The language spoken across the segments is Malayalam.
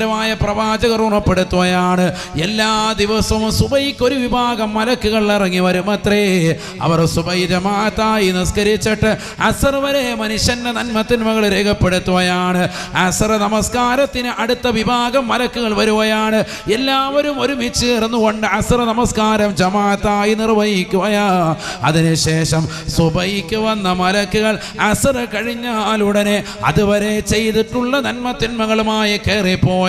മായ പ്രവാചകർ ഉറപ്പെടുത്തുകയാണ്. എല്ലാ ദിവസവും സുബൈക്ക് ഒരു വിഭാഗം മലക്കുകൾ ഇറങ്ങി വരുമത്രേ. അവർ സുബൈ ജമാഅത്തായി നിസ്കരിച്ചിട്ട് അസർ വരെ മനുഷ്യന്റെ നന്മത്തിന്മകൾ രേഖപ്പെടുത്തുകയാണ്. അസർ നമസ്കാരത്തിന് അടുത്ത വിഭാഗം മലക്കുകൾ വരുകയാണ്. എല്ലാവരും ഒരുമിച്ച് ചേർന്നുകൊണ്ട് അസർ നമസ്കാരം ജമാഅത്തായി നിർവഹിക്കുകയാ. അതിനുശേഷം സുബൈക്ക് വന്ന മലക്കുകൾ അസർ കഴിഞ്ഞാലുടനെ അതുവരെ ചെയ്തിട്ടുള്ള നന്മത്തിന്മകളുമായി കയറിപ്പോയാണ്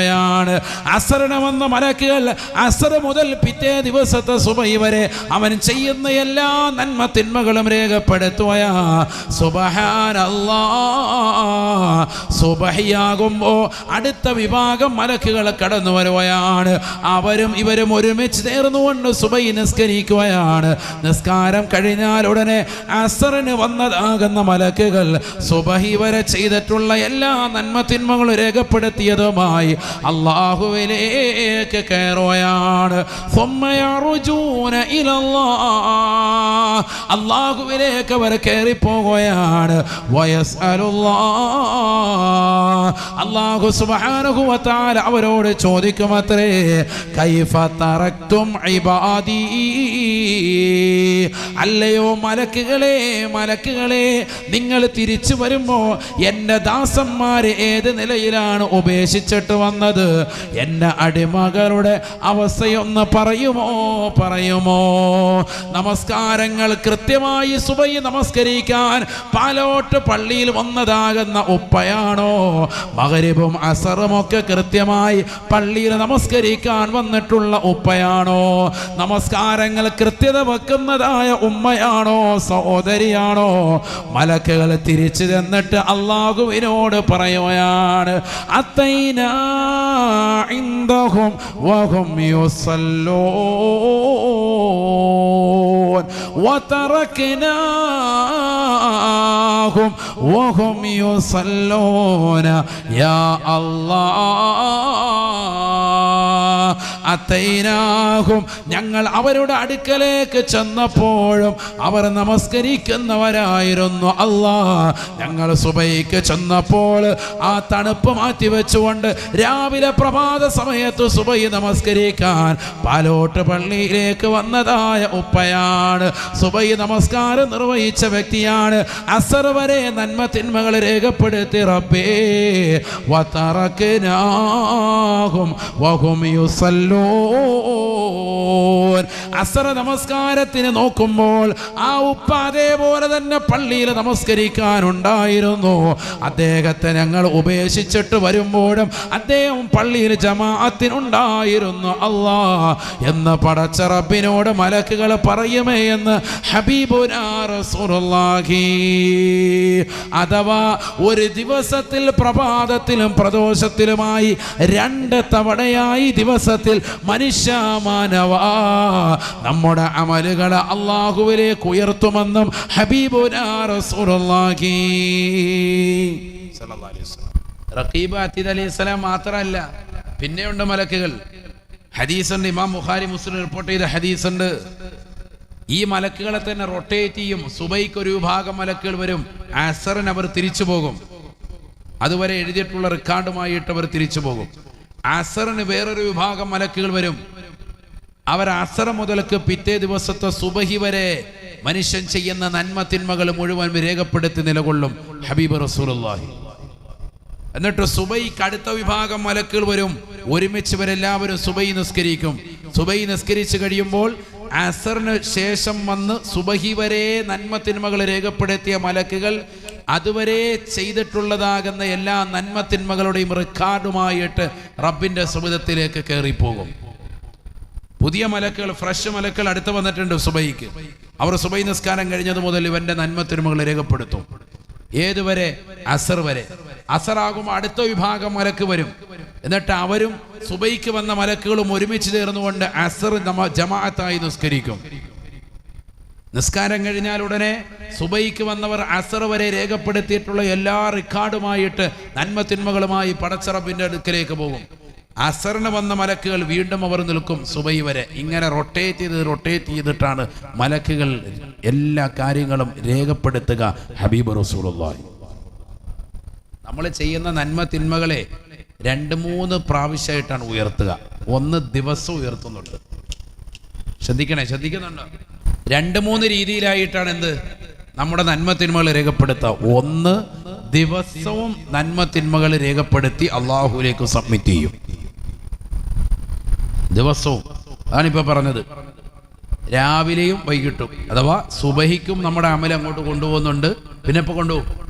അസറിന് വന്ന മലക്കുകൾ അസർ മുതൽ പിറ്റേ ദിവസത്തെ സുബൈ വരെ അവൻ ചെയ്യുന്ന എല്ലാ നന്മ തിന്മകളും സുബഹാനല്ലാ. സുബഹിയാകുമ്പോ അടുത്ത വിഭാഗം മലക്കുകൾ കടന്നു വരുകയാണ് അവരും ഇവരും ഒരുമിച്ച് നേർന്നുകൊണ്ട് സുബൈ നിസ്കരിക്കുകയാണ്. നിസ്കാരം കഴിഞ്ഞാൽ ഉടനെ അസറിന് വന്നതാകുന്ന മലക്കുകൾ സുബഹി വരെ ചെയ്തിട്ടുള്ള എല്ലാ നന്മ തിന്മകളും രേഖപ്പെടുത്തിയതുമായി അള്ളാഹുവിലേക്ക് കയറുകയാണ്. അള്ളാഹുവിലേക്ക് അവർ കയറിപ്പോകുകയാണ്. വയസ് അള്ളാഹു സുബാനുഭവത്താൽ അവരോട് ചോദിക്കുമത്രേ കൈഫ തറക്തും ഇബാദി. അല്ലയോ മലക്കുകളെ മലക്കുകളെ നിങ്ങൾ തിരിച്ചു വരുമ്പോ എന്റെ ദാസന്മാരെ ഏത് നിലയിലാണ് ഉപേക്ഷിച്ചിട്ട് വന്നത്? എന്റെ അടിമകളുടെ അവസ്ഥയൊന്ന് പറയുമോ? പറയുമോ? നമസ്കാരങ്ങൾ കൃത്യമായി സുബൈ നമസ്കരിക്കാൻ പാലോട്ട് പള്ളിയിൽ വന്നതാകുന്ന ഉപ്പയാണോ? മകരിബും അസറും ഒക്കെ കൃത്യമായി പള്ളിയിൽ നമസ്കരിക്കാൻ വന്നിട്ടുള്ള ഉപ്പയാണോ? നമസ്കാരങ്ങൾ കൃത്യത വെക്കുന്നതായ ഉമ്മയാണോ? സഹോദരിയാണോ? മലക്കുകൾ തിരിച്ചു തന്നിട്ട് അള്ളാഹുവിനോട് പറയുകയാണ് അത്തൈന ഇൻദഹും വഹും യുസല്ലൂൻ وتركناهم وهم يصلون يا الله അത്തൈനാഹും ഞങ്ങൾ അവരുടെ അടുക്കലേക്ക് ചെന്നപ്പോഴും അവർ നമസ്കരിക്കുന്നവരായിരുന്നു അല്ലാ ഞങ്ങൾ സുബൈക്ക് ചെന്നപ്പോൾ ആ തണുപ്പ് മാറ്റി വെച്ചുകൊണ്ട് രാവിലെ പ്രഭാത സമയത്ത് സുബൈ നമസ്കരിക്കാൻ പാലോട്ട് പള്ളിയിലേക്ക് വന്നതായ ഉപ്പയാണ്. സുബൈ നമസ്കാരം നിർവഹിച്ച വ്യക്തിയാണ്. അസർ വരെ നന്മ തിന്മകൾ രേഖപ്പെടുത്തി റബ്ബേ വതറക്നാഹും വഹും അസറ നമസ്കാരത്തിന് നോക്കുമ്പോൾ ആ ഉപ്പ അതേപോലെ തന്നെ പള്ളിയിൽ നമസ്കരിക്കാനുണ്ടായിരുന്നു. അദ്ദേഹത്തെ ഞങ്ങൾ ഉപേക്ഷിച്ചിട്ട് വരുമ്പോഴും അദ്ദേഹം പള്ളിയിൽ ജമാഅത്തിനുണ്ടായിരുന്നു അള്ളാ എന്ന് പടച്ച റബ്ബിനോട് മലക്കുകൾ പറയുമേ എന്ന് ഹബീബുനാ റസൂലുള്ളാഹി. അഥവാ ഒരു ദിവസത്തിൽ പ്രഭാതത്തിലും പ്രദോഷത്തിലുമായി രണ്ട് തവണയായി ദിവസത്തിൽ മനുഷ്യ മാനവ നമ്മുടെ അമലുകൾ അള്ളാഹുവിലേക്ക് ഉയർത്തുമെന്നും ഹബീബുനാ റസൂലുള്ളാഹി. സല്ലല്ലാഹു അലൈഹി. റഖീബ് അത്തീദ് അലി ഇസ്ലാം മാത്രമല്ല പിന്നെയുണ്ട് മലക്കുകൾ. ഹദീസുണ്ട് ഇമാം ബുഖാരി മുസ്ലിം റിപ്പോർട്ട് ചെയ്ത ഹദീസുണ്ട്. ഈ മലക്കുകളെ തന്നെ റൊട്ടേറ്റ് ചെയ്യും. സുബൈക്ക് ഒരു വിഭാഗം മലക്കുകൾ വരും. അസറിന് അവർ തിരിച്ചു പോകും. അതുവരെ എഴുതിയിട്ടുള്ള റെക്കോർഡുമായിട്ട് അവർ തിരിച്ചു പോകും. അസറിന് വേറൊരു വിഭാഗം മലക്കുകൾ വരും. അവർ അസറ മുതൽക്ക് പിറ്റേ ദിവസത്തെ സുബഹി വരെ മനുഷ്യൻ ചെയ്യുന്ന നന്മ തിന്മകൾ മുഴുവൻ രേഖപ്പെടുത്തി നിലകൊള്ളും. ഹബീബ് റസൂലുള്ളാഹി. എന്നിട്ട് സുബൈക്ക് അടുത്ത വിഭാഗം മലക്കുകൾ വരും. ഒരുമിച്ച് ഇവരെല്ലാവരും സുബൈ നിസ്കരിക്കും. സുബൈ നിസ്കരിച്ചു കഴിയുമ്പോൾ അസറിന് ശേഷം വന്ന് സുബഹി വരെ നന്മ തിന്മകൾ രേഖപ്പെടുത്തിയ മലക്കുകൾ അതുവരെ ചെയ്തിട്ടുള്ളതാകുന്ന എല്ലാ നന്മ തിന്മകളുടെയും റെക്കാർഡുമായിട്ട് റബ്ബിന്റെ സുബിതത്തിലേക്ക് കയറിപ്പോകും. പുതിയ മലക്കുകൾ ഫ്രഷ് മലക്കുകൾ അടുത്ത് വന്നിട്ടുണ്ട് സുബൈക്ക്. അവർ സുബൈ നിസ്കാരം കഴിഞ്ഞത് മുതൽ ഇവന്റെ നന്മ തിന്മകൾ രേഖപ്പെടുത്തും. ഏതുവരെ? അസർ വരെ. അസറാകുമ്പോൾ അടുത്ത വിഭാഗം മലക്ക് വരും. എന്നിട്ട് അവരും സുബൈക്ക് വന്ന മലക്കുകളും ഒരുമിച്ച് ചേർന്നുകൊണ്ട് അസർ ജമാഅത്തായി നിസ്കരിക്കും. നിസ്കാരം കഴിഞ്ഞാൽ ഉടനെ സുബൈക്ക് വന്നവർ അസർ വരെ രേഖപ്പെടുത്തിയിട്ടുള്ള എല്ലാ റെക്കോർഡുമായിട്ട് നന്മ തിന്മകളുമായി പടച്ചറബിന്റെ അടുക്കലേക്ക് പോകും. അസറിന് വന്ന മലക്കുകൾ വീണ്ടും അവർ നിൽക്കും സുബൈ വരെ. ഇങ്ങനെ റൊട്ടേറ്റ് ചെയ്ത് റൊട്ടേറ്റ് ചെയ്തിട്ടാണ് മലക്കുകൾ എല്ലാ കാര്യങ്ങളും രേഖപ്പെടുത്തുക ഹബീബ് റസൂലുള്ളാഹി. നമ്മൾ ചെയ്യുന്ന നന്മ തിന്മകളെ രണ്ട് മൂന്ന് പ്രാവശ്യമായിട്ടാണ് ഉയർത്തുക. ഒന്ന് ദിവസം ഉയർത്തുന്നുണ്ട്. ശ്രദ്ധിക്കണേ ശ്രദ്ധിക്കുന്നുണ്ടോ? രണ്ട് മൂന്ന് രീതിയിലായിട്ടാണ് എന്ത്? നമ്മുടെ നന്മ തിന്മകൾ രേഖപ്പെടുത്തുക. ഒന്ന് ദിവസവും നന്മ തിന്മകൾ രേഖപ്പെടുത്തി അള്ളാഹുലേക്ക് സബ്മിറ്റ് ചെയ്യും. ദിവസവും. അതാണിപ്പോ പറഞ്ഞത്. രാവിലെയും വൈകിട്ടും. അഥവാ സുബഹിക്കും നമ്മുടെ അമൽ അങ്ങോട്ട് കൊണ്ടുപോകുന്നുണ്ട്. പിന്നെ ഇപ്പൊ കൊണ്ടുപോകും.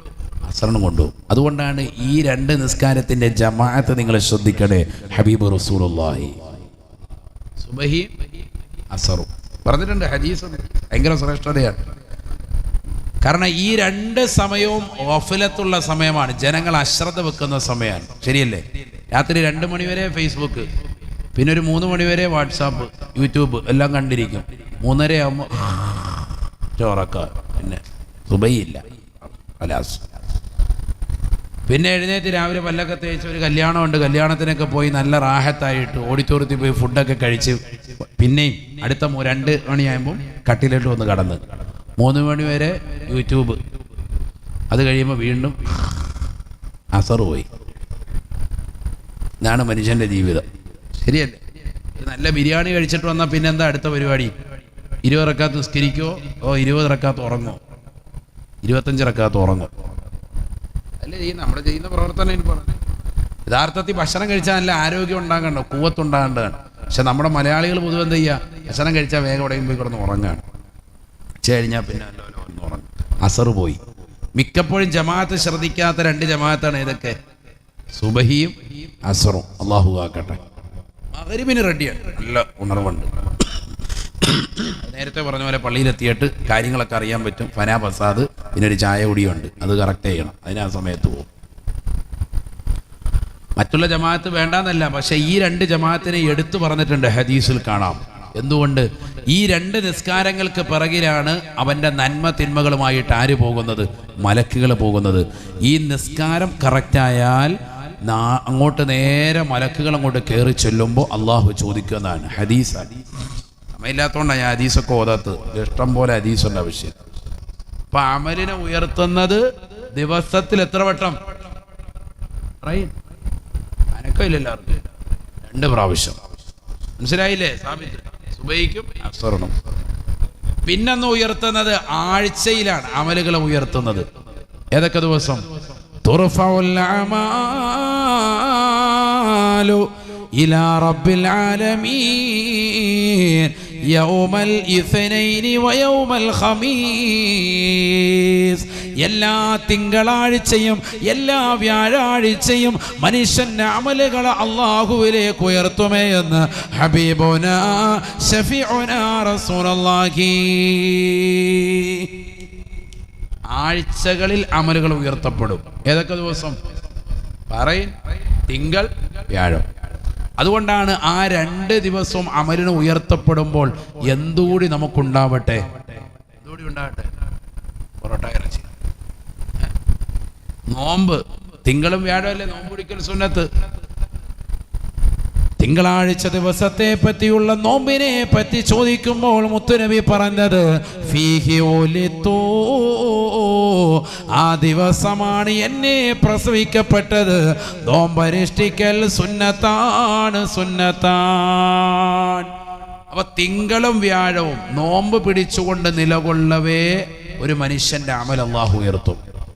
അസറിനും കൊണ്ടുപോകും അതുകൊണ്ടാണ് ഈ രണ്ട് നിസ്കാരത്തിന്റെ ജമാഅത്ത് നിങ്ങൾ ശ്രദ്ധിക്കണേ. ഹബീബ് റസൂലുള്ളാഹി. സുബഹി അസറും. പറഞ്ഞിട്ടുണ്ട് ഹദീസ് ഭയങ്കര ശ്രേഷ്ഠതയാണ്. കാരണം ഈ രണ്ട് സമയവും ഓഫിലത്തുള്ള സമയമാണ്. ജനങ്ങൾ അശ്രദ്ധ വെക്കുന്ന സമയമാണ്. ശരിയല്ലേ? രാത്രി രണ്ട് മണിവരെ ഫേസ്ബുക്ക് പിന്നെ ഒരു മൂന്ന് മണിവരെ വാട്സാപ്പ് യൂട്യൂബ് എല്ലാം കണ്ടിരിക്കും. മൂന്നര ആകുമ്പോൾ ചോറക്ക പിന്നെ ഇല്ല. അലാസ്. പിന്നെ എഴുന്നേറ്റ് രാവിലെ പല്ലൊക്കെ തേച്ച് ഒരു കല്യാണമുണ്ട്. കല്യാണത്തിനൊക്കെ പോയി നല്ല റാഹത്തായിട്ട് ഓഡിറ്റോറിയത്തിൽ പോയി ഫുഡൊക്കെ കഴിച്ച് പിന്നെയും അടുത്ത രണ്ട് മണിയാകുമ്പോൾ കട്ടിലിട്ട് വന്ന് കടന്ന്. മൂന്ന് മണി വരെ യൂട്യൂബ്. അത് കഴിയുമ്പോൾ വീണ്ടും അസർ പോയി. ഇതാണ് മനുഷ്യന്റെ ജീവിതം. ശരിയല്ലേ? നല്ല ബിരിയാണി കഴിച്ചിട്ട് വന്നാൽ പിന്നെ എന്താ അടുത്ത പരിപാടി? ഇരുപത് റക്കാത്ത് സ്കിരിക്കോ ഓ ഇരുപത് റക്കാത്ത് ഉറങ്ങോ? ഇരുപത്തഞ്ച് റക്കാത്ത് ഉറങ്ങോ. അല്ലേ ഈ നമ്മൾ ചെയ്യുന്ന പ്രവർത്തനം എനിക്ക് പറഞ്ഞു. യഥാർത്ഥത്തിൽ ഭക്ഷണം കഴിച്ചാൽ നല്ല ആരോഗ്യം ഉണ്ടാകണ്ടോ കൂവത്തുണ്ടാകേണ്ടതാണ്. പക്ഷെ നമ്മുടെ മലയാളികൾ പൊതുവെ എന്താ ചെയ്യുക ഭക്ഷണം കഴിച്ചാൽ വേഗം എവിടെയും പോയി കിടന്ന് ഉറങ്ങാണ്. ഉച്ച കഴിഞ്ഞാൽ പിന്നെ ഉറങ്ങും. അസർ പോയി. മിക്കപ്പോഴും ജമാഅത്ത് ശ്രദ്ധിക്കാത്ത രണ്ട് ജമാഅത്താണ് ഇതൊക്കെ സുബഹിയും അസറും. അള്ളാഹു ആക്കട്ടെ. മകരിബിന് റെഡിയാണ്. നല്ല ഉണർവുണ്ട്. നേരത്തെ പറഞ്ഞ പോലെ പള്ളിയിലെത്തിയിട്ട് കാര്യങ്ങളൊക്കെ അറിയാൻ പറ്റും. ഫനാ പ്രസാദ് പിന്നെ ഒരു ചായ കുടിയുണ്ട്. അത് കറക്റ്റ് ചെയ്യണം. അതിന് ആ സമയത്ത് പോകും. മറ്റുള്ള ജമാഅത്ത് വേണ്ടാന്നല്ല പക്ഷെ ഈ രണ്ട് ജമാഅത്തിനെ എടുത്തു പറഞ്ഞിട്ടുണ്ട് ഹദീസിൽ കാണാം. എന്തുകൊണ്ട്? ഈ രണ്ട് നിസ്കാരങ്ങൾക്ക് പിറകിലാണ് അവന്റെ നന്മ തിന്മകളുമായിട്ട് ആര് പോകുന്നത്? മലക്കുകൾ പോകുന്നത്. ഈ നിസ്കാരം കറക്റ്റായാൽ അങ്ങോട്ട് നേരെ മലക്കുകൾ അങ്ങോട്ട് കയറി ചെല്ലുമ്പോൾ അള്ളാഹു ചോദിക്കുന്നതാണ്. ഹദീസ് സമയമില്ലാത്തതുകൊണ്ടാണ് ഞാൻ അദീസൊക്കെ ഓതാത്തത്. ഇഷ്ടം പോലെ അദീസുണ്ട് ആവശ്യം അപ്പൊ അമലിനെ ഉയർത്തുന്നത് ദിവസത്തിൽ എത്ര വട്ടം? അനക്കമില്ല രണ്ട് പ്രാവശ്യം. മനസ്സിലായില്ലേ? സാബിത്ത്? സുബൈക്കും അസറിനും പിന്നൊന്ന് ഉയർത്തുന്നത് ആഴ്ചയിലാണ്. അമലുകളെ ഉയർത്തുന്നത്. ഏതൊക്കെ ദിവസം? ഇലാ റബ്ബിൽ ആലമീൻ. യൗമൽ ഇസ്നൈനി വയൗമൽ ഖമീസ്. എല്ലാ തിങ്കളാഴ്ചയും എല്ലാ വ്യാഴാഴ്ചയും മനുഷ്യന്റെ അമലുകൾ അള്ളാഹുവിലേക്ക് ഉയർത്തുമേ എന്ന് ഹബീബുന ഷഫീഉന ആഴ്ചകളിൽ അമലുകൾ ഉയർത്തപ്പെടും. ഏതൊക്കെ ദിവസം? പറയും. തിങ്കൾ വ്യാഴം. അതുകൊണ്ടാണ് ആ രണ്ട് ദിവസവും അമലിന് ഉയർത്തപ്പെടുമ്പോൾ എന്തുകൂടി നമുക്കുണ്ടാവട്ടെ? നോമ്പ്. തിങ്കളും വ്യാഴമല്ലേ? നോമ്പ് പിടിക്കൽ സുന്നത്ത്. തിങ്കളാഴ്ച ദിവസത്തെ പറ്റിയുള്ള നോമ്പിനെ പറ്റി ചോദിക്കുമ്പോൾ മുത്തുനബി പറഞ്ഞത് ഫീഹി ഒലിത്തോ ആ ദിവസമാണ് എന്നെ പ്രസവിക്കപ്പെട്ടത്. നോമ്പരിഷ്ഠിക്കൽ സുന്നത്താണ് സുന്നത്താൻ അപ്പൊ തിങ്കളും വ്യാഴവും നോമ്പ് പിടിച്ചുകൊണ്ട് നിലകൊള്ളവേ ഒരു മനുഷ്യന്റെ അമൽ അള്ളാഹു ഉയർത്തും.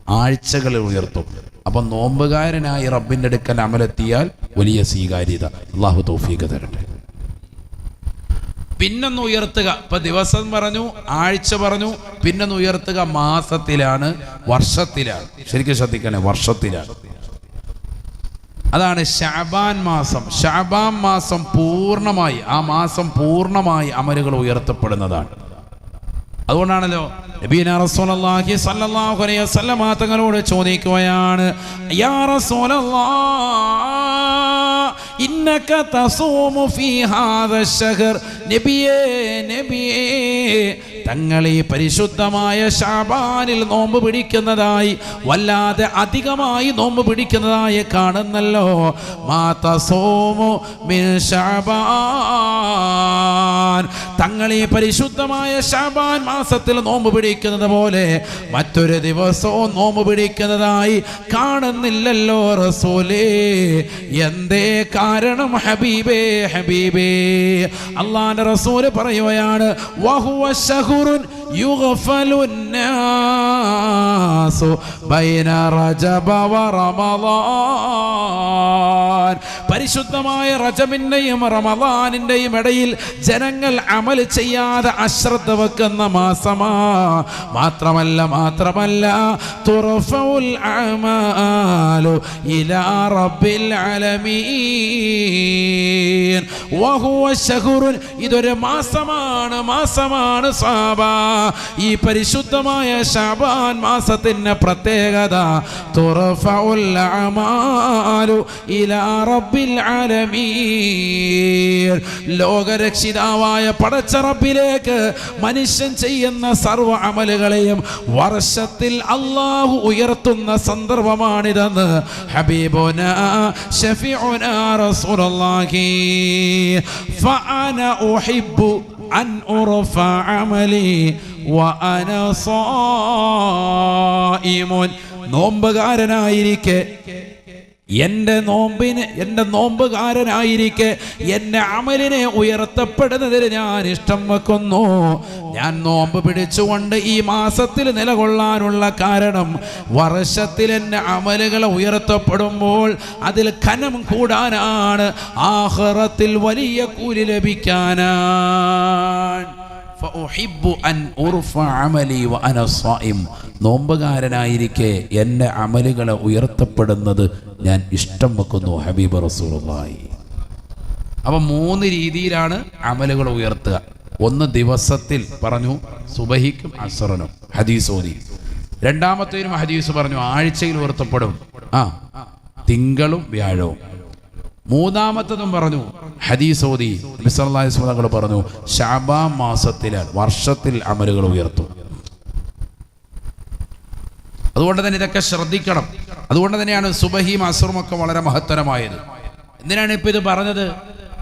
ആഴ്ചകളിൽ ഉയർത്തും. അപ്പൊ നോമ്പുകാരനായി റബ്ബിന്റെ അടുക്കൽ അമലെത്തിയാൽ വലിയ സ്വീകാര്യത. അള്ളാഹു തൗഫീഖ് തരട്ടെ. പിന്നൊന്ന് ഉയർത്തുക. ഇപ്പൊ ദിവസം പറഞ്ഞു ആഴ്ച പറഞ്ഞു പിന്നൊന്ന് ഉയർത്തുക മാസത്തിലാണ് വർഷത്തിലാണ്. ശരിക്കും ശ്രദ്ധിക്കണേ വർഷത്തിലാണ്. അതാണ് ഷാബാൻ മാസം. ഷാബാൻ മാസം പൂർണമായി ആ മാസം പൂർണമായി അമലുകൾ ഉയർത്തപ്പെടുന്നതാണ്. അതുകൊണ്ടാണല്ലോ നബീന റസൂലുള്ളാഹി സ്വല്ലല്ലാഹു അലൈഹി വസല്ലമ തങ്ങളോട് ചോദിക്കുകയാണ് യാ റസൂലല്ലാഹ് ഇന്നക തസൂമു ഫീ ഹാദ നബിയേ നബിയേ തങ്ങൾ ഈ പരിശുദ്ധമായ ഷാബാനിൽ നോമ്പ് പിടിക്കുന്നതായി വല്ലാതെ അധികമായി നോമ്പ് പിടിക്കുന്നതായി കാണുന്നല്ലോ. മാത സോമു തങ്ങളെ പരിശുദ്ധമായ ഷാബാൻ മാസത്തിൽ നോമ്പ് പിടിക്കുന്നത് പോലെ മറ്റൊരു ദിവസവും നോമ്പ് പിടിക്കുന്നതായി കാണുന്നില്ലല്ലോ റസൂലേ. എന്തേ കാരണം ഹബീബേ ഹബീബേ? അള്ളാന്റെ റസൂൽ പറയുകയാണ് വഹുവ ശഹുറുൻ യുഗ്ഫലു الناس ബൈന റജബ വറമളാൻ പരിശുദ്ധമായ റജബിന്റെയും റമളാനിന്റെയും ഇടയിൽ ജനങ്ങൾ അമൽ ചെയ്യാതെ അശ്രദ്ധ വെക്കുന്ന മാസമാ മാത്രമല്ല മാത്രമല്ല തുറഫുൽ അമാലു ഇലാ റബ്ബിൽ ആലമീൻ വഹുവ ശഹുറുൻ ഇതൊരു മാസമാണ് മാസമാണ് സാബ ഈ പരിശുദ്ധമായ ഷാബാൻ മാസത്തിന് പ്രത്യേകത ലോകരക്ഷിതാവായ പടച്ചറപ്പിലേക്ക് മനുഷ്യൻ ചെയ്യുന്ന സർവ അമലുകളെയും വർഷത്തിൽ അള്ളാഹു ഉയർത്തുന്ന സന്ദർഭമാണിതെന്ന് ഹബീബുന ഷഫീഉന റസൂലുള്ളാഹി. ഫഅന ഉഹിബ്ബു അൻ ഉറഫ അമലി വഅന സായിമുൻ നോമ്പുകാരനായിരിക്കെ എന്റെ നോമ്പിന് എന്റെ നോമ്പുകാരനായിരിക്കെ എന്റെ അമലിനെ ഉയർത്തപ്പെടുന്നതിന് ഞാൻ ഇഷ്ടം വെക്കുന്നു. ഞാൻ നോമ്പ് പിടിച്ചുകൊണ്ട് ഈ മാസത്തിൽ നിലകൊള്ളാനുള്ള കാരണം വർഷത്തിൽ എന്റെ അമലുകൾ ഉയർത്തപ്പെടുമ്പോൾ അതിൽ ഖനം കൂടാനാണ്. ആഹ്റത്തിൽ വലിയ കൂലി ലഭിക്കാനാണ്. നോമ്പുകാരനായിരിക്കെ എന്റെ അമലുകളെ ഉയർത്തപ്പെടുന്നത് ഞാൻ ഇഷ്ടം വെക്കുന്നു ഹബീബ് റസൂലുള്ളാഹി. അപ്പം മൂന്ന് രീതിയിലാണ് അമലുകൾ ഉയർത്തുക. ഒന്ന് ദിവസത്തിൽ പറഞ്ഞു സുബഹിക്കും അസറനും. ഹദീസ് ഓതി. രണ്ടാമത്തേനും ഹദീസ് പറഞ്ഞു ആഴ്ചയിൽ ഉയർത്തപ്പെടും. ആ തിങ്കളും വ്യാഴവും. മൂന്നാമത്തതും പറഞ്ഞു ഹദീസോദി തങ്ങൾ പറഞ്ഞു ഷാബാൻ മാസത്തിൽ വർഷത്തിൽ അമലുകൾ ഉയർത്തും. അതുകൊണ്ട് തന്നെ ഇതൊക്കെ ശ്രദ്ധിക്കണം. അതുകൊണ്ട് തന്നെയാണ് സുബഹിയും അസുറും ഒക്കെ വളരെ മഹത്തരമായത്. എന്തിനാണ് ഇപ്പൊ ഇത് പറഞ്ഞത്?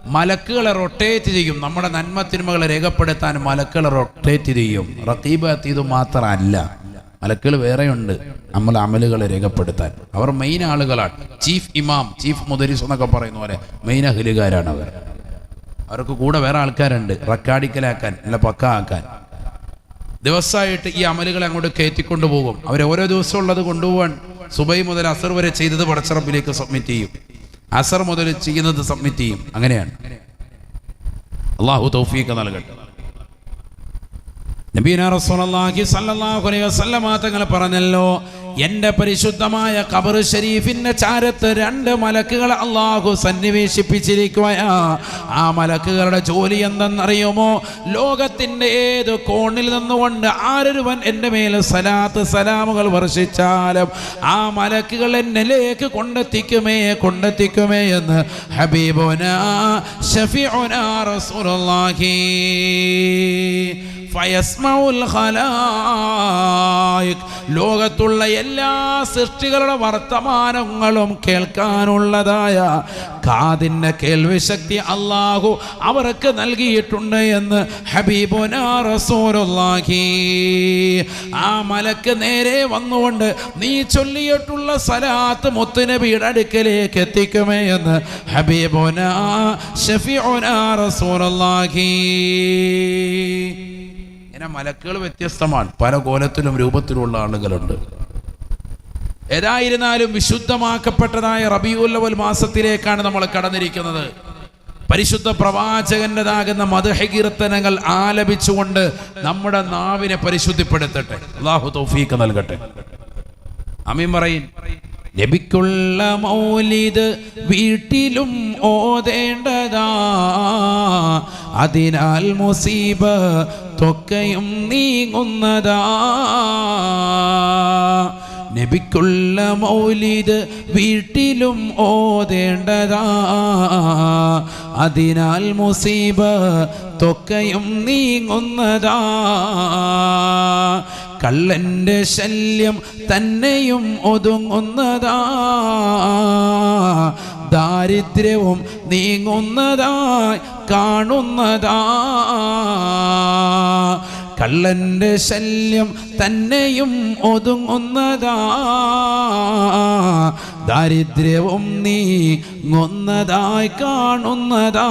മലക്കുകളെ റൊട്ടേറ്റ് ചെയ്യും. നമ്മുടെ നന്മ തിന്മകളെ രേഖപ്പെടുത്താൻ മലക്കുകളെ റൊട്ടേറ്റ് ചെയ്യും. റക്കീബ് എത്തിയത് മാത്രമല്ല മലക്കുകൾ വേറെയുണ്ട്. നമ്മൾ അമലുകളെ രേഖപ്പെടുത്താൻ. അവർ മെയിൻ ആളുകളാണ്. ചീഫ് ഇമാം ചീഫ് മുദരിസ് എന്നൊക്കെ പറയുന്ന പോലെ മെയിൻ അഹലുകാരാണ് അവർ. അവർക്ക് കൂടെ വേറെ ആൾക്കാരുണ്ട്. റെക്കാർഡിക്കലാക്കാൻ അല്ല പക്ക ആക്കാൻ ദിവസമായിട്ട് ഈ അമലുകളെ അങ്ങോട്ട് കയറ്റിക്കൊണ്ടു പോകും. അവർ ഓരോ ദിവസം ഉള്ളത് കൊണ്ടുപോകാൻ സുബൈ മുതൽ അസർ വരെ ചെയ്തത് പടച്ചറപ്പിലേക്ക് സബ്മിറ്റ് ചെയ്യും. അസർ മുതൽ ചെയ്യുന്നത് സബ്മിറ്റ് ചെയ്യും. അങ്ങനെയാണ്. അള്ളാഹു തൗഫീഖ് നൽകട്ടെ. നബീന അലൈഹി പറഞ്ഞല്ലോ എന്റെ പരിശുദ്ധമായ കബർ ഷരീഫിന്റെ ചാരത്ത് രണ്ട് മലക്കുകൾ അള്ളാഹു സന്നിവേശിപ്പിച്ചിരിക്കുകയാ. ആ മലക്കുകളുടെ ജോലി എന്തെന്നറിയുമോ? ലോകത്തിന്റെ ഏത് കോണിൽ നിന്നുകൊണ്ട് ആരൊരുവൻ എന്റെ മേൽ സലാത്ത് സലാമുകൾ വർഷിച്ചാലും ആ മലക്കുകൾ എന്നിലേക്ക് കൊണ്ടെത്തിക്കുമേ കൊണ്ടെത്തിക്കുമേ എന്ന് ഹബീബുന ഷഫീഉന റസൂലുള്ളാഹി. ലോകത്തുള്ള എല്ലാ സൃഷ്ടികളുടെ വർത്തമാനങ്ങളും കേൾക്കാനുള്ളതായ കാതിന്റെ കേൾവി ശക്തി അള്ളാഹു അവർക്ക് നൽകിയിട്ടുണ്ട് എന്ന് ഹബീബുന റസൂലുള്ളാഹി. ആ മലക്ക് നേരെ വന്നുകൊണ്ട് നീ ചൊല്ലിയിട്ടുള്ള സലാത്ത് മുത്തുനബിയുടെ അടുക്കലേക്ക് എത്തിക്കുമേ എന്ന് ഹബീബുന ഷഫീഉന റസൂലുള്ളാഹി. ഇങ്ങനെ മലക്കുകൾ വ്യത്യസ്തമാണ്. പല കോലത്തിലും രൂപത്തിലുള്ള ആളുകളുണ്ട്. ഏതായിരുന്നാലും വിശുദ്ധമാക്കപ്പെട്ടതായ റബിയുല്ലവൽ മാസത്തിലേക്കാണ് നമ്മൾ കടന്നിരിക്കുന്നത്. പരിശുദ്ധ പ്രവാചകന്റേതാകുന്ന മധുഹകീർത്തനങ്ങൾ ആലപിച്ചുകൊണ്ട് നമ്മുടെ നാവിനെ പരിശുദ്ധിപ്പെടുത്തട്ടെ. അള്ളാഹു തൗഫീക്ക് നൽകട്ടെ. അമീൻ പറയും. ലഭിക്കുള്ള മൗലിത് വീട്ടിലും ഓതേണ്ടതാ. അതിനാൽ മുസീബ തൊക്കയും നീങ്ങുന്നതാ. നബിക്കുള്ള മൗലിദ് വീട്ടിലും ഓതേണ്ടതാ. അതിനാൽ മുസീബ തൊക്കയും നീങ്ങുന്നതാ. കള്ളന്റെ ശല്യം തന്നെയും ഒതുങ്ങുന്നതാ. ദാരിദ്ര്യവും നീങ്ങുന്നതായി കാണുന്നതാ. കള്ളന്റെ ശല്യം തന്നെയും ഒതുങ്ങുന്നതാ. ദാരിദ്ര്യവും നീങ്ങുന്നതായി കാണുന്നതാ.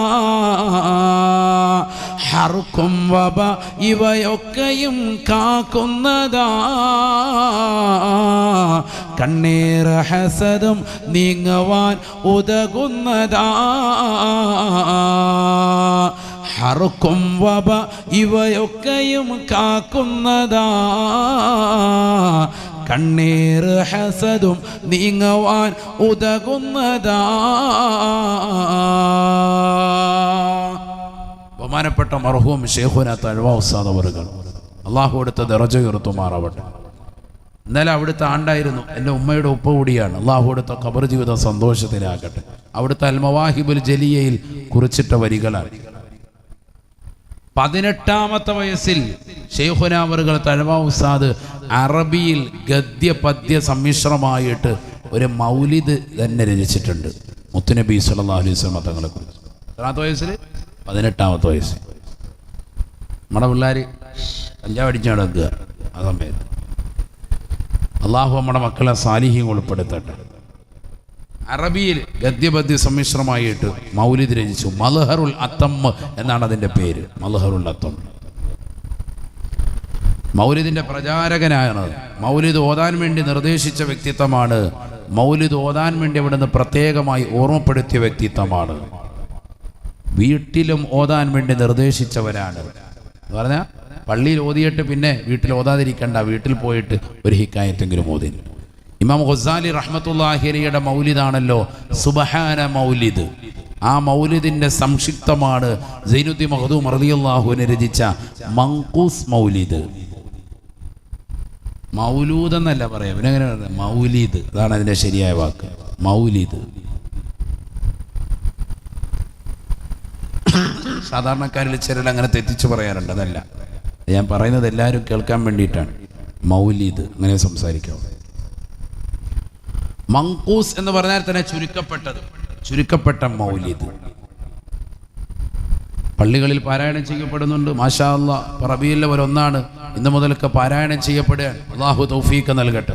ഹർക്കും വബ ഇവയൊക്കെയും കാക്കുന്നതാ. കണ്ണീർ ഹസദും നീങ്ങുവാൻ ഉതകുന്നതാ. ഹർക്കും വബ ഇവയൊക്കെയും കാക്കുന്നതാ. കണ്ണീർ ഹസദും നീങ്ങുവാൻ ഉതകുന്നതാ. ബഹുമാനപ്പെട്ട മർഹൂം ഷേഖുന തഴവാസാദവറുകൾ അള്ളാഹു അടുത്ത ദറജ ഉയർത്തുമാറാവട്ടെ. ഇന്നലെ അവിടുത്തെ ആണ്ടായിരുന്നു എന്റെ ഉമ്മയുടെ ഉപ്പ കൂടിയാണ്. അള്ളാഹു എടുത്ത ഖബർ ജീവിതം സന്തോഷത്തിലാകട്ടെ. അവിടുത്തെ അൽമവാഹിബുൽ ജലിയയിൽ കുറിച്ചിട്ട വരികളാണ്. പതിനെട്ടാമത്തെ വയസ്സിൽ ഷെയ്ഖുനാമറുകൾ തഴവ ഉസ്താദ് അറബിയിൽ ഗദ്യ പദ്യ സമ്മിശ്രമായിട്ട് ഒരു മൗലിദ് തന്നെ രചിച്ചിട്ടുണ്ട്. മുത്തുനബി സല്ലല്ലാഹു അലൈഹി വസല്ലം തങ്ങളെ കുറിച്ച് എത്രാമത്തെ വയസ്സിൽ? പതിനെട്ടാമത്തെ വയസ്സിൽ. നമ്മുടെ പിള്ളേർ കഞ്ചാവ് അടിച്ച് നടക്കുക ആ സമയത്ത്. അള്ളാഹു നമ്മുടെ മക്കളെ സാലിഹ്യം ഉൾപ്പെടുത്തട്ടെ. അറബിയിൽ ഗദ്യപദ്യ സമ്മിശ്രമായിട്ട് മൗലിദ് രചിച്ചു. മൽഹറുൽ അത്തമ്മ് എന്നാണ് അതിന്റെ പേര്. മൽഹറുൽ അത്തം. മൗലിദിന്റെ പ്രചാരകനാണ്. മൗലിദ് ഓതാൻ വേണ്ടി നിർദ്ദേശിച്ച വ്യക്തിത്വമാണ്. മൗലിദ് ഓതാൻ വേണ്ടി അവിടുന്ന് പ്രത്യേകമായി ഓർമ്മപ്പെടുത്തിയ വ്യക്തിത്വമാണ്. വീട്ടിലും ഓതാൻ വേണ്ടി നിർദ്ദേശിച്ചവരാണ്. പറഞ്ഞാൽ പള്ളിയിൽ ഓതിയിട്ട് പിന്നെ വീട്ടിൽ ഓതാതിരിക്കണ്ട. വീട്ടിൽ പോയിട്ട് ഒരു ഹിക്കായത്തെങ്കിലും ഓതി. ഇമാം ഖുസാലി റഹ്മത്തുല്ലാഹിരിയുടെ മൗലിദാണല്ലോ. സുബഹാന മൗലിദ്. ആ മൗലിദിന്റെ സംക്ഷിപ്തമാണ് സൈനുദ്ദീൻ മഹദൂം റളിയല്ലാഹുവിനെ രചിച്ച മങ്കൂസ് മൗലിദ്. മൗലൂദ് എന്നല്ല പറയാം പിന്നെ എങ്ങനെ പറയുന്നത് മൗലിദ്. അതാണ് അതിന്റെ ശരിയായ വാക്ക്. മൗലിദ്. സാധാരണക്കാരിൽ ചിലർ അങ്ങനെ തെറ്റിച്ച് പറയാറുണ്ട് അതല്ല. ഞാൻ പറയുന്നത് എല്ലാവരും കേൾക്കാൻ വേണ്ടിയിട്ടാണ്. മൗലിദ്. അങ്ങനെ സംസാരിക്കാം. മങ്കൂസ് എന്ന് പറഞ്ഞാൽ തന്നെ ചുരുക്കപ്പെട്ടത്. ചുരുക്കപ്പെട്ട മൗലിദ്. പള്ളികളിൽ പാരായണം ചെയ്യപ്പെടുന്നുണ്ട്. മാഷാ അല്ലാ ഒരൊന്നാണ് ഇന്ന് മുതലൊക്കെ പാരായണം ചെയ്യപ്പെടുകയാണ് അള്ളാഹു തൗഫീഖ് നൽകട്ടെ.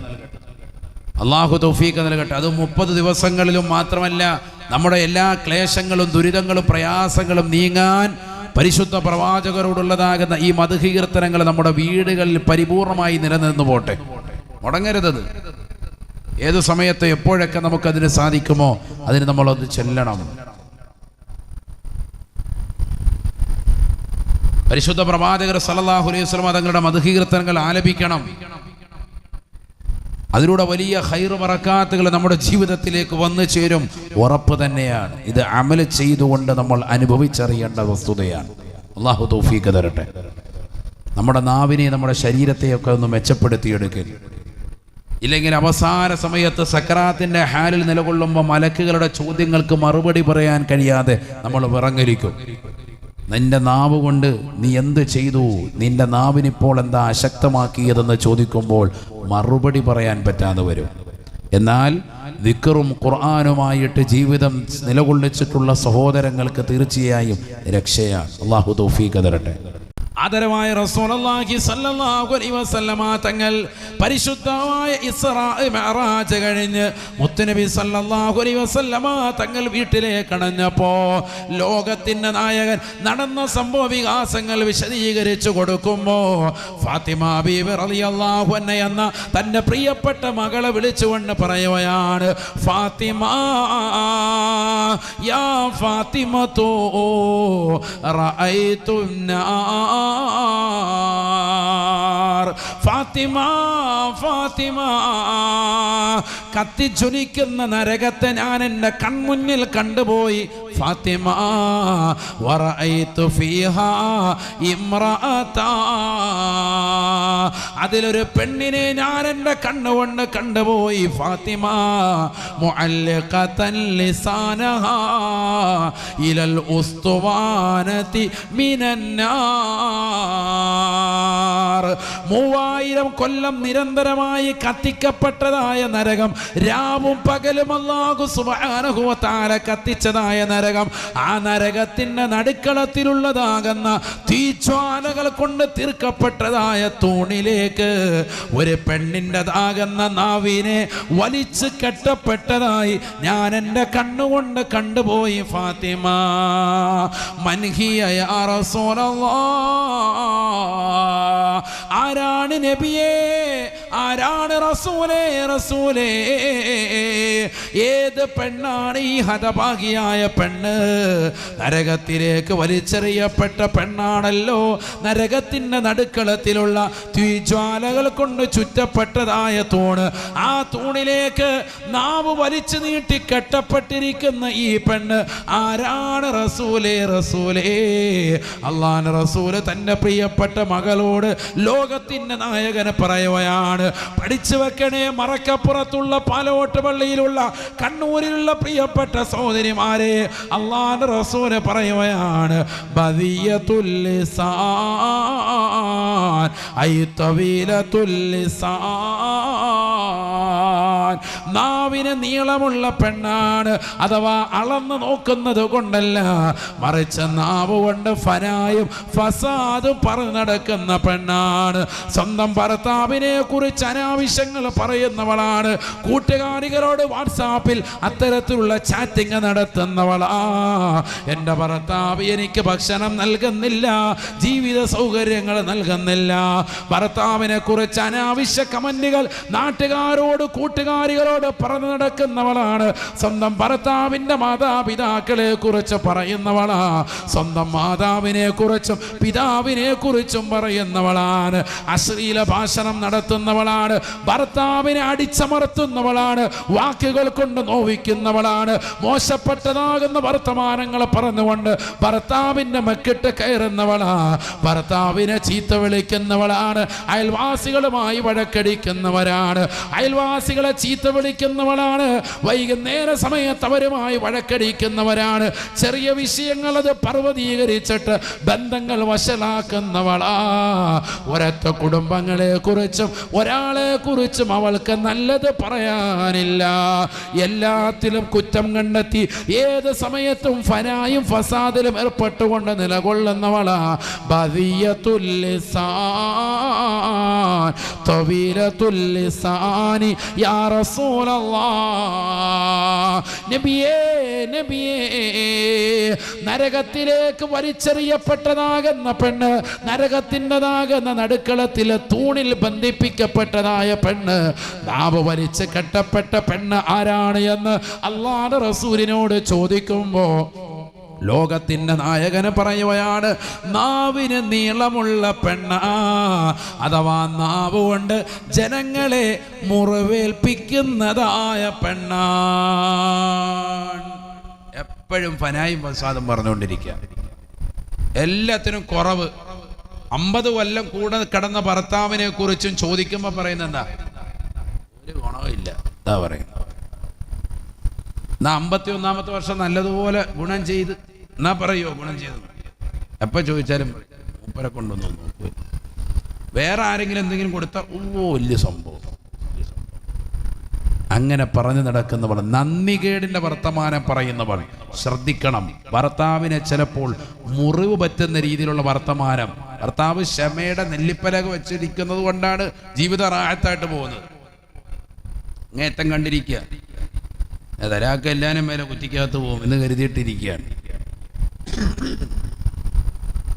അള്ളാഹു തൗഫീഖ് നൽകട്ടെ. അത് മുപ്പത് ദിവസങ്ങളിലും മാത്രമല്ല നമ്മുടെ എല്ലാ ക്ലേശങ്ങളും ദുരിതങ്ങളും പ്രയാസങ്ങളും നീങ്ങാൻ പരിശുദ്ധ പ്രവാചകരോടുള്ളതാകുന്ന ഈ മധുകീർത്തനങ്ങൾ നമ്മുടെ വീടുകളിൽ പരിപൂർണമായി നിലനിന്ന് പോട്ടെ. മുടങ്ങരുതത്. ഏത് സമയത്ത് എപ്പോഴൊക്കെ നമുക്കതിന് സാധിക്കുമോ അതിന് നമ്മളൊന്ന് ചെല്ലണം. പരിശുദ്ധ പ്രവാചകർ സല്ലല്ലാഹു അലൈഹി വസല്ലം തങ്ങളുടെ മധുകീർത്തനങ്ങൾ ആലപിക്കണം. അതിലൂടെ വലിയ ഹൈർ മറക്കാത്തുകൾ നമ്മുടെ ജീവിതത്തിലേക്ക് വന്നു ചേരും. ഉറപ്പ് തന്നെയാണ്. ഇത് അമൽ ചെയ്തുകൊണ്ട് നമ്മൾ അനുഭവിച്ചറിയേണ്ട വസ്തുതയാണ്. അള്ളാഹു തൗഫീഖ് തരട്ടെ. നമ്മുടെ നാവിനെ നമ്മുടെ ശരീരത്തെയൊക്കെ ഒന്ന് മെച്ചപ്പെടുത്തിയെടുക്കൽ ഇല്ലെങ്കിൽ അവസാന സമയത്ത് സക്രാത്തിന്റെ ഹാലിൽ നിലകൊള്ളുമ്പോൾ മലക്കുകളുടെ ചോദ്യങ്ങൾക്ക് മറുപടി പറയാൻ കഴിയാതെ നമ്മൾ വിറങ്ങലിക്കും. നിന്റെ നാവ് കൊണ്ട് നീ എന്ത് ചെയ്തു? നിന്റെ നാവിനിപ്പോൾ എന്താ അശക്തമാക്കിയതെന്ന് ചോദിക്കുമ്പോൾ മറുപടി പറയാൻ പറ്റാതെ വരും. എന്നാൽ വിക്കറും ഖുർആാനുമായിട്ട് ജീവിതം നിലകൊള്ളിച്ചിട്ടുള്ള സഹോദരങ്ങൾക്ക് തീർച്ചയായും രക്ഷയാണ്. അള്ളാഹു തൗഫീഖ് തരട്ടെ. ആദരവായ റസൂലുള്ളാഹി സല്ലല്ലാഹു അലൈഹി വസല്ലമ തങ്ങൾ പരിശുദ്ധമായ ഇസ്രാജ് കഴിഞ്ഞ് മുത്തുനബി സല്ലാഹുലി വസല്ലമ തങ്ങൾ വീട്ടിലേക്ക് അണഞ്ഞപ്പോ ലോകത്തിന്റെ നായകൻ നടന്ന സംഭവ വികാസങ്ങൾ വിശദീകരിച്ചു കൊടുക്കുമ്പോ ഫാത്തിമ ബീബർ അലി അള്ളാഹു എന്ന തന്റെ പ്രിയപ്പെട്ട മകളെ വിളിച്ചുകൊണ്ട് പറയുകയാണ് ഫാത്തിമ യാ ഫാത്തിമ തോ റഅയ്തുന്നാ ഫാത്തിമ ഫാത്തിമ. കത്തിജ്വലിക്കുന്ന നരകത്തെ ഞാൻ എന്റെ കൺമുന്നിൽ കണ്ടുപോയി. ഫാത്തിമ വറഅയ്തു ഫീഹാ ഇമ്രഅതാ അതിലൊരു പെണ്ണിനെ ഞാൻ എന്റെ കണ്ണുകൊണ്ട് കണ്ടുപോയി. ഫാത്തിമ മുഅല്ലിഖതൻ ലിസാനഹാ. ഇലൽ ഉസ്തുവാനതി മിനന്നാർ മൂവായിരം കൊല്ലം നിരന്തരമായി കത്തിക്കപ്പെട്ടതായ നരകം രാവും പകലും അല്ലാഹു തആല കത്തിച്ചതായ നരകം ആ നരകത്തിന്റെ നടുക്കളത്തിലുള്ളതാകുന്ന തീജ്വാലകൾ കൊണ്ട് തീർക്കപ്പെട്ടതായ തൂണിലേക്ക് ഒരു പെണ്ണിന്റെതാകുന്ന നാവിനെ വലിച്ചു കെട്ടപ്പെട്ടതായി ഞാൻ എന്റെ കണ്ണുകൊണ്ട് കണ്ടുപോയി ഫാത്തിമ മൻഹിയ റസൂലല്ലാഹ്. ആരാണ് നബിയേ? ആരാണ് റസൂലേ? റസൂലേ ഏത് പെണ്ണാണ് ഈ ഹതഭാഗിയായ പെണ്ണ്? നരകത്തിലേക്ക് വലിച്ചെറിയപ്പെട്ട പെണ്ണാണല്ലോ. നരകത്തിന്റെ നടുക്കളത്തിലുള്ള തീജ്വാലകൾ കൊണ്ട് ചുറ്റപ്പെട്ടതായ തൂണ്. ആ തൂണിലേക്ക് നാവ് വലിച്ചു നീട്ടി കെട്ടപ്പെട്ടിരിക്കുന്ന ഈ പെണ്ണ് ആരാണ് റസൂലേ? റസൂലേ അള്ളാൻ റസൂൽ തന്റെ പ്രിയപ്പെട്ട മകളോട് ലോകത്തിന്റെ നായകനെ പറയുകയാണ്. പഠിച്ചു വെക്കണേ മറക്കപ്പുറത്തുള്ള പാലോട്ട് പള്ളിയിലുള്ള കണ്ണൂരിലുള്ള പ്രിയപ്പെട്ട സഹോദരിമാരെ അള്ളാൻ റസൂൽ പറയുകയാണ് നീളമുള്ള പെണ്ണാണ് അഥവാ അളന്ന് നോക്കുന്നത് കൊണ്ടല്ല മറിച്ച് നാവ് കൊണ്ട് ഫനായും ഫസാദും പറ നടക്കുന്ന പെണ്ണാണ്. സ്വന്തം ഭർത്താവിനെ കുറിച്ച് അനാവശ്യങ്ങൾ പറയുന്നവളാണ്. കൂട്ടുകാരികളോട് വാട്സാപ്പിൽ അത്തരത്തിലുള്ള ചാറ്റിംഗ് നടത്തുന്നവളാ. എന്റെ ഭർത്താവ് എനിക്ക് ഭക്ഷണം നൽകുന്നില്ല. ജീവിത സൗകര്യങ്ങൾ നൽകുന്നില്ല. ഭർത്താവിനെ കുറിച്ച് അനാവശ്യ കമന്റുകൾ നാട്ടുകാരോട് കൂട്ടുകാരികളോട് പറഞ്ഞു നടക്കുന്നവളാണ്. സ്വന്തം ഭർത്താവിന്റെ മാതാപിതാക്കളെ കുറിച്ച് പറയുന്നവളാ. സ്വന്തം മാതാവിനെ കുറിച്ചും പിതാവിനെ കുറിച്ചും പറയുന്നവളാണ്. അശ്ലീല ഭാഷണം നടത്തുന്നവളാണ്. ഭർത്താവിനെ അടിച്ചമർത്തുന്നവളാണ്. വാക്കുകൾ കൊണ്ട് നോവിക്കുന്നവളാണ്. മോശപ്പെട്ടതാകുന്ന വർത്തമാനങ്ങൾ പറഞ്ഞുകൊണ്ട് ഭർത്താവിന്റെ മെക്കിട്ട് കയറുന്നവളാ. ഭർത്താവിനെ ചീത്ത വിളിക്കുന്നവളാണ്. അയൽവാസികളുമായി വഴക്കടിക്കുന്നവരാണ്. അയൽവാസികളെ ചീത്ത വിളിക്കുന്നവളാണ്. വൈകുന്നേര സമയത്ത് അവരുമായി വഴക്കടിക്കുന്നവരാണ്. ചെറിയ വിഷയങ്ങൾ അത് പർവതീകരിച്ചിട്ട് ബന്ധങ്ങൾ വശലാക്കുന്നവളാ ഒരൊറ്റ കുടുംബങ്ങളെ കുറിച്ചും ഒരാളെ കുറിച്ചും അവൾക്ക് നല്ലത് പറയാനില്ല. എല്ലാത്തിലും കുറ്റം കണ്ടെത്തി ഏത് സമയത്തും ഫനായും ഫസാദിലും ഏർപ്പെട്ടുകൊണ്ട് നിലകൊള്ളുന്നവളാ. ബദിയത്തുൽ ലിസാൻ തവീലത്തുൽ ലിസാനി യാ റസൂലല്ലാ. നബിയേ നബിയേ നരകത്തിലേക്ക് വലിച്ചെറിയപ്പെട്ടതാകുന്ന പെണ്ണ് നരകത്തിന്റെതാകുന്ന നടുക്കളത്തിലെ തൂണിൽ ബന്ധിപ്പിക്കപ്പെട്ടതായ പെണ്ണ്. നാവ് വലിച്ച് കെട്ടപ്പെട്ട പെണ്ണ് ആരാണ് എന്ന് അള്ളാഹ് റസൂലിനോട് ചോദിക്കുമ്പോൾ ലോകത്തിന്റെ നായകന് പറയുകയാണ് നാവിന് നീളമുള്ള പെണ്ണ. അഥവാ നാവ് കൊണ്ട് ജനങ്ങളെ മുറിവേൽപ്പിക്കുന്നതായ പെണ്ണാണ് എപ്പോഴും ഫനായും പ്രസാദം പറഞ്ഞുകൊണ്ടിരിക്കുക. എല്ലാത്തിനും കുറവ്. അമ്പത് കൊല്ലം കൂടെ കിടന്ന ഭർത്താവിനെ കുറിച്ചും ചോദിക്കുമ്പോൾ പറയുന്ന എന്താ ഒരു ഗുണവും ഇല്ല. എന്താ പറയുന്നത് എന്നാ അമ്പത്തി ഒന്നാമത്തെ വർഷം നല്ലതുപോലെ ഗുണം ചെയ്ത് എന്നാ പറയോ ഗുണം ചെയ്ത് എപ്പോൾ ചോദിച്ചാലും മൂപ്പരെ കൊണ്ടൊന്നും നോക്കൂ. വേറെ ആരെങ്കിലും എന്തെങ്കിലും കൊടുത്താൽ ഓ വലിയ സംഭവം. അങ്ങനെ പറഞ്ഞു നടക്കുന്നവൾ നന്ദികേടിന്റെ വർത്തമാനം പറയുന്നവൾ. ശ്രദ്ധിക്കണം. ഭർത്താവിനെ ചിലപ്പോൾ മുറിവ് പറ്റുന്ന രീതിയിലുള്ള വർത്തമാനം. ഭർത്താവ് ക്ഷമയുടെ നെല്ലിപ്പലക വെച്ചിരിക്കുന്നത് കൊണ്ടാണ് ജീവിത റാഹത്തായിട്ട് പോകുന്നത്. അങ്ങേറ്റം കണ്ടിരിക്കുക. ഏതൊരാൾക്ക് എല്ലാവരും മേലെ കുറ്റിക്കകത്ത് പോകും എന്ന് കരുതിയിട്ടിരിക്കുകയാണ്.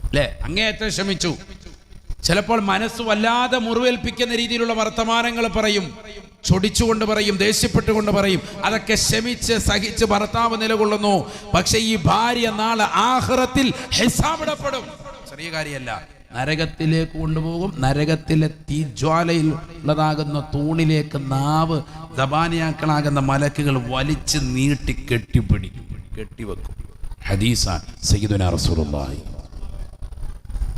അല്ലേ? അങ്ങേയറ്റം ക്ഷമിച്ചു. ചിലപ്പോൾ മനസ്സ് വല്ലാതെ മുറിവേൽപ്പിക്കുന്ന രീതിയിലുള്ള വർത്തമാനങ്ങൾ പറയും. ചൊടിച്ചുകൊണ്ട് പറയും ദേഷ്യപ്പെട്ടുകൊണ്ട് പറയും. അതൊക്കെ ക്ഷമിച്ച് സഹിച്ച് ഭർത്താവ് നിലകൊള്ളുന്നു. പക്ഷെ ഈ ഭാര്യ നാളെ ആഹ്റത്തിൽ ഹിസാബിടപ്പെടും. ചെറിയ കാര്യമല്ല. നരകത്തിലേക്ക് കൊണ്ടുപോകും. നരകത്തിലെ തീജ്വാലയിൽ ഉള്ളതാകുന്ന തൂണിലേക്ക് നാവ് ദബാനിയാക്കളാകുന്ന മലക്കുകൾ വലിച്ച് നീട്ടി കെട്ടിപ്പിടിക്കും. കെട്ടിവെക്കും. ഹദീസാൻ സയ്യിദുന റസൂലുള്ളാഹി.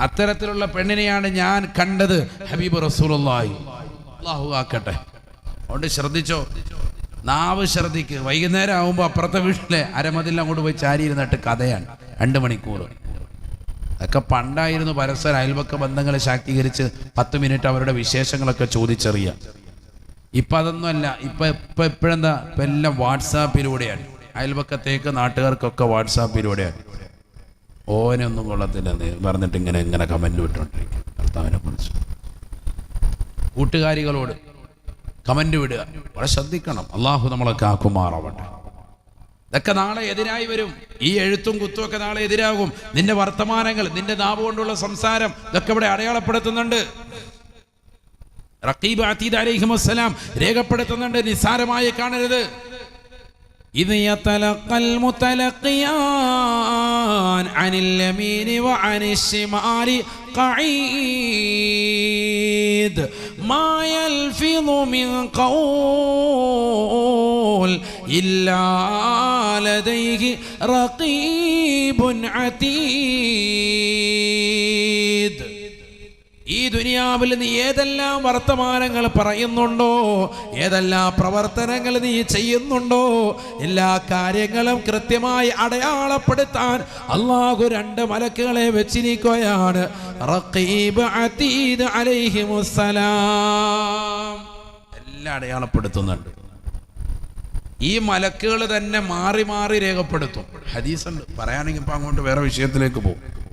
അത്തരത്തിലുള്ള പെണ്ണിനെയാണ് ഞാൻ കണ്ടത് ഹബീബ് റസൂലുള്ളാഹി. അള്ളാഹു ആക്കട്ടെ. അതുകൊണ്ട് ശ്രദ്ധിച്ചോ? നാവ് ശ്രദ്ധിക്ക്. വൈകുന്നേരം ആകുമ്പോൾ അപ്പുറത്തെ വീട്ടിലെ അരമതിൽ അങ്ങോട്ട് പോയി ചാരിയിരുന്നിട്ട് കഥയാണ്. രണ്ട് മണിക്കൂർ. അതൊക്കെ പണ്ടായിരുന്നു പരസ്പര അയൽപക്ക ബന്ധങ്ങളെ ശാക്തീകരിച്ച് പത്ത് മിനിറ്റ് അവരുടെ വിശേഷങ്ങളൊക്കെ ചോദിച്ചറിയാം. ഇപ്പം അതൊന്നുമല്ല ഇപ്പം ഇപ്പം ഇപ്പോഴെന്താ ഇപ്പം എല്ലാം വാട്സാപ്പിലൂടെയാണ്. അയൽപക്കത്തേക്ക് നാട്ടുകാർക്കൊക്കെ വാട്സാപ്പിലൂടെയാണ്. ഓനൊന്നും കൊള്ളത്തില്ല പറഞ്ഞിട്ട് ഇങ്ങനെ ഇങ്ങനെ കമന്റ് വിട്ടോണ്ടിരിക്കും ഭർത്താവിനെ കുറിച്ച്. കൂട്ടുകാരികളോട്. കമന്റ് വിടുക. വളരെ ശ്രദ്ധിക്കണം. അള്ളാഹു നമ്മളെ കാക്കുമാറാവട്ടെ. ഇതൊക്കെ നാളെ എതിരായി വരും. ഈ എഴുത്തും കുത്തും ഒക്കെ നാളെ എതിരാകും. നിന്റെ വർത്തമാനങ്ങൾ നിന്റെ നാവ് കൊണ്ടുള്ള സംസാരം ഇതൊക്കെ ഇവിടെ അടയാളപ്പെടുത്തുന്നുണ്ട്. റക്കീബ് അതീദ് അലൈഹി വസ്സലാം രേഖപ്പെടുത്തുന്നുണ്ട്. നിസ്സാരമായി കാണരുത്. ഇത് മുതലഖിയാൻ അനിൽ ما يلفظ من قول إلا لديه رقيب عتيد. ദുനിയാവിൽ നീ ഏതെല്ലാം വർത്തമാനങ്ങൾ പറയുന്നുണ്ടോ? ഏതെല്ലാം പ്രവർത്തനങ്ങൾ നീ ചെയ്യുന്നുണ്ടോ? എല്ലാ കാര്യങ്ങളും കൃത്യമായി അടയാളപ്പെടുത്താൻ അള്ളാഹു രണ്ട് മലക്കുകളെ വെച്ചിരിക്കുകയാണ്. എല്ലാം അടയാളപ്പെടുത്തുന്നുണ്ട്. ഈ മലക്കുകൾ തന്നെ മാറി മാറി രേഖപ്പെടുത്തും. ഹദീസുണ്ട്. പറയാനെങ്കിൽ ഇപ്പം അങ്ങോട്ട് വേറെ വിഷയത്തിലേക്ക് പോകും.